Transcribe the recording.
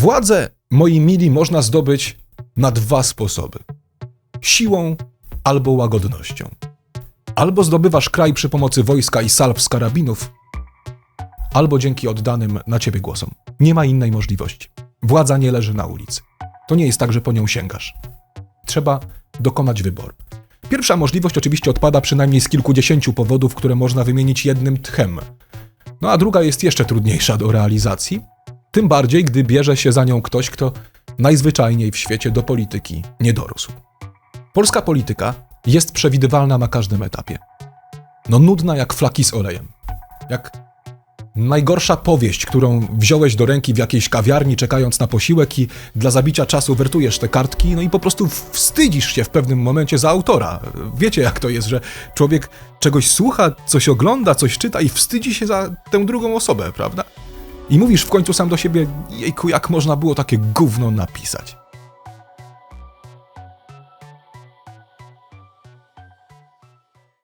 Władzę, moi mili, można zdobyć na dwa sposoby: siłą albo łagodnością. Albo zdobywasz kraj przy pomocy wojska i salw z karabinów, albo dzięki oddanym na ciebie głosom. Nie ma innej możliwości. Władza nie leży na ulicy. To nie jest tak, że po nią sięgasz. Trzeba dokonać wyboru. Pierwsza możliwość oczywiście odpada przynajmniej z kilkudziesięciu powodów, które można wymienić jednym tchem. No a druga jest jeszcze trudniejsza do realizacji, tym bardziej gdy bierze się za nią ktoś, kto najzwyczajniej w świecie do polityki nie dorósł. Polska polityka jest przewidywalna na każdym etapie. No nudna jak flaki z olejem. Jak najgorsza powieść, którą wziąłeś do ręki w jakiejś kawiarni, czekając na posiłek i dla zabicia czasu wertujesz te kartki, no i po prostu wstydzisz się w pewnym momencie za autora. Wiecie jak to jest, że człowiek czegoś słucha, coś ogląda, coś czyta i wstydzi się za tę drugą osobę, prawda? I mówisz w końcu sam do siebie, jejku, jak można było takie gówno napisać.